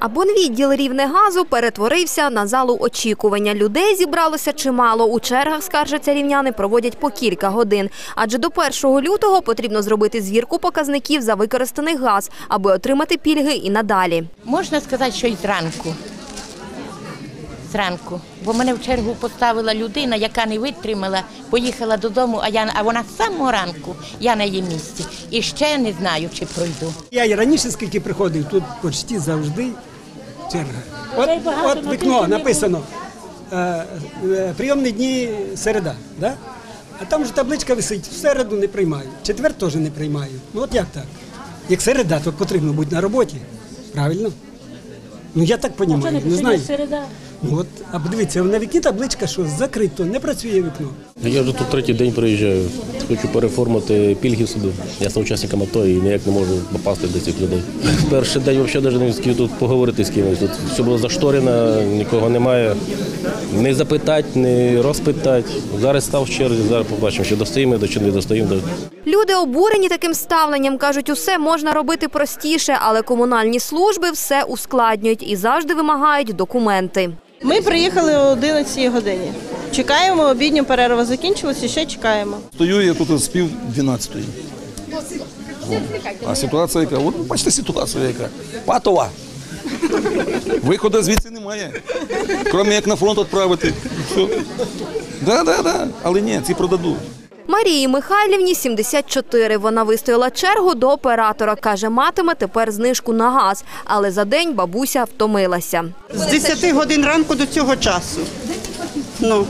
Абонвідділ Рівнегазу перетворився на залу очікування. Людей зібралося чимало. У чергах, скаржаться рівняни, проводять по кілька годин. Адже до 1 лютого потрібно зробити звірку показників за використаний газ, аби отримати пільги і надалі. Можна сказати, що й зранку. Зранку. Бо мене в чергу поставила людина, яка не витримала, поїхала додому, а я а вона з самого ранку, я на її місці. І ще не знаю, чи пройду. Я і раніше скільки приходив, тут почти завжди черга. От, от вікно написано е, е, прийомні дні середа, да? а там вже табличка висить, в середу не приймаю, четвер теж не приймаю. Ну от як так? Як середа, то потрібно бути на роботі. Правильно? Ну я так розумію, не знаю. От, а подивіться, на вікні табличка, що закрито, не працює вікно. Я вже тут третій день приїжджаю. Хочу переформити пільги собі. Я став учасником АТО і ніяк не можу попасти до цих людей. Перший день взагалі навіть не встиг тут поговорити з кимось. Тут все було зашторено, нікого немає. Не запитати, не розпитати. Зараз став в черзі, зараз побачимо, чи достоїмо, чи не достоїмо. Люди обурені таким ставленням. Кажуть, усе можна робити простіше, але комунальні служби все ускладнюють і завжди вимагають документи. Ми приїхали о 11 годині. Чекаємо, обідню перерва закінчилася, ще чекаємо. Стою я тут з пів 12. А ситуація яка? От бачите ситуація яка. Патова. Виходу звідси немає. Крім як на фронт відправити. Так, да, да. Але ні, ці продадуть. Марії Михайлівні 74. Вона вистояла чергу до оператора. Каже, матиме тепер знижку на газ. Але за день бабуся втомилася. З 10 годин ранку до цього часу. Ну,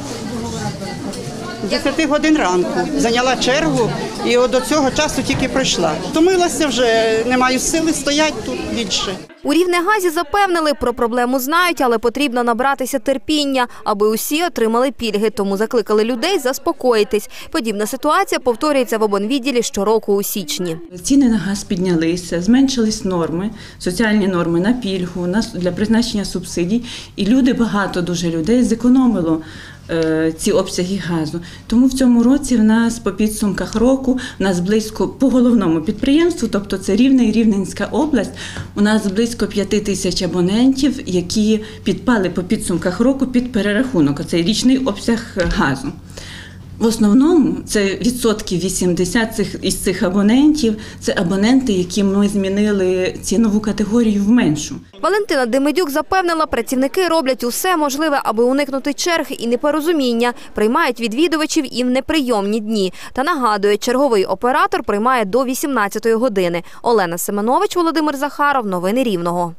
з 10 годин ранку зайняла чергу і от до цього часу тільки пройшла. Втомилася вже, не маю сили стояти тут більше. У Рівнегазі запевнили, про проблему знають, але потрібно набратися терпіння, аби усі отримали пільги. Тому закликали людей заспокоїтись. Подібна ситуація повторюється в обонвідділі щороку у січні. Ціни на газ піднялися, зменшились норми, соціальні норми на пільгу, для призначення субсидій, і люди багато дуже людей зекономило. е, Ці обсяги газу. Тому в цьому році в нас по підсумках року в нас близько по головному підприємству, тобто це Рівне і Рівненська область. У нас близько 5 тисяч абонентів, які підпали по підсумках року під перерахунок. Оцей річний обсяг газу. В основному це відсотків 80 цих із цих абонентів. Це абоненти, які ми змінили цінову категорію в меншу. Валентина Демидюк запевнила, працівники роблять усе можливе, аби уникнути черг і непорозуміння. Приймають відвідувачів і в неприйомні дні. Та нагадує, черговий оператор приймає до 18 години. Олена Семенович, Володимир Захаров. Новини Рівного.